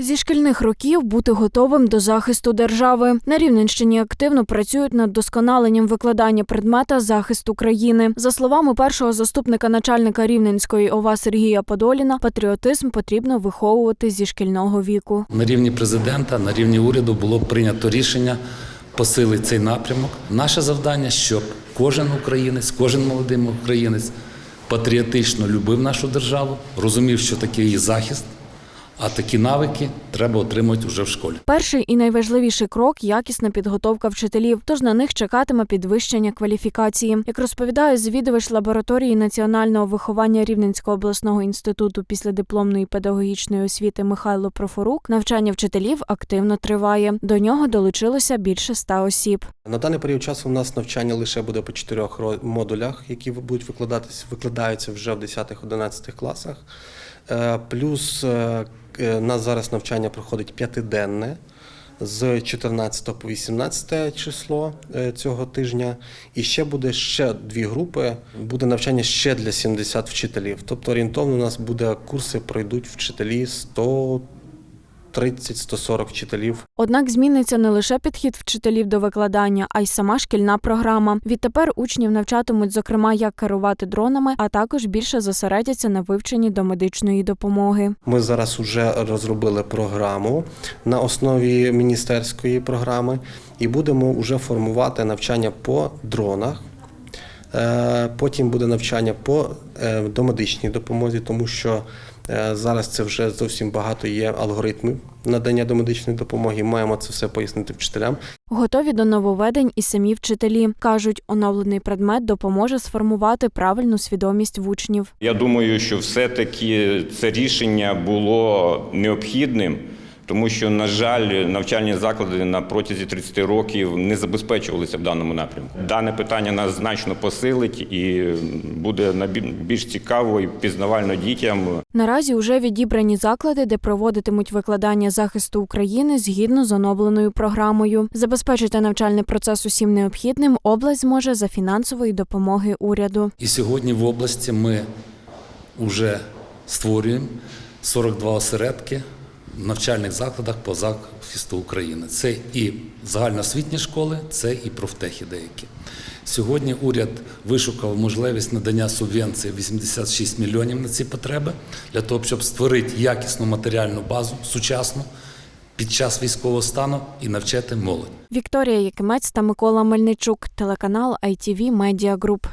Зі шкільних років бути готовим до захисту держави. На Рівненщині активно працюють над досконаленням викладання предмета захист України. За словами першого заступника начальника Рівненської ОВА Сергія Подоліна, патріотизм потрібно виховувати зі шкільного віку. На рівні президента, на рівні уряду було прийнято рішення посилити цей напрямок. Наше завдання, щоб кожен українець, кожен молодий українець патріотично любив нашу державу, розумів, що таке її захист, а такі навики треба отримати вже в школі. Перший і найважливіший крок якісна підготовка вчителів, тож на них чекатиме підвищення кваліфікації. Як розповідає звідувач лабораторії національного виховання Рівненського обласного інституту післядипломної педагогічної освіти Михайло Профорук, навчання вчителів активно триває. До нього долучилося більше ста осіб. На даний період часу у нас навчання лише буде по чотирьох модулях, які будуть викладатись, викладаються вже в 10-11 класах. Е, Плюс е, у нас зараз навчання проходить п'ятиденне з 14 по 18 число е, цього тижня. І ще буде ще дві групи. Буде навчання ще для 70 вчителів. Тобто орієнтовно у нас буде курси пройдуть вчителі 130-140 вчителів Однак зміниться не лише підхід вчителів до викладання, а й сама шкільна програма. Відтепер учнів навчатимуть, зокрема, як керувати дронами, а також більше зосередяться на вивченні до медичної допомоги. Ми зараз вже розробили програму на основі міністерської програми і будемо вже формувати навчання по дронах. Е, Потім буде навчання по е, домедичній допомозі, тому що зараз це вже зовсім багато є алгоритмів надання домедичної допомоги. Маємо це все пояснити вчителям. Готові до нововведень і самі вчителі кажуть, оновлений предмет допоможе сформувати правильну свідомість в учнів. Я думаю, що все-таки це рішення було необхідним, тому що, на жаль, навчальні заклади на протязі 30 років не забезпечувалися в даному напрямку. Дане питання нас значно посилить і буде набі- більш цікаво і пізнавально дітям. Наразі уже відібрані заклади, де проводитимуть викладання захисту України згідно з оновленою програмою. Забезпечити навчальний процес усім необхідним область зможе за фінансової допомоги уряду. І сьогодні в області ми вже створюємо 42 осередки навчальних закладах по захисту України. Це і загальноосвітні школи, це і профтехи деякі. Сьогодні уряд вишукав можливість надання субвенції 86 мільйонів на ці потреби для того, щоб створити якісну матеріальну базу сучасну під час військового стану і навчати молодь. Вікторія Якимець та Микола Мельничук, телеканал ITV Media Group.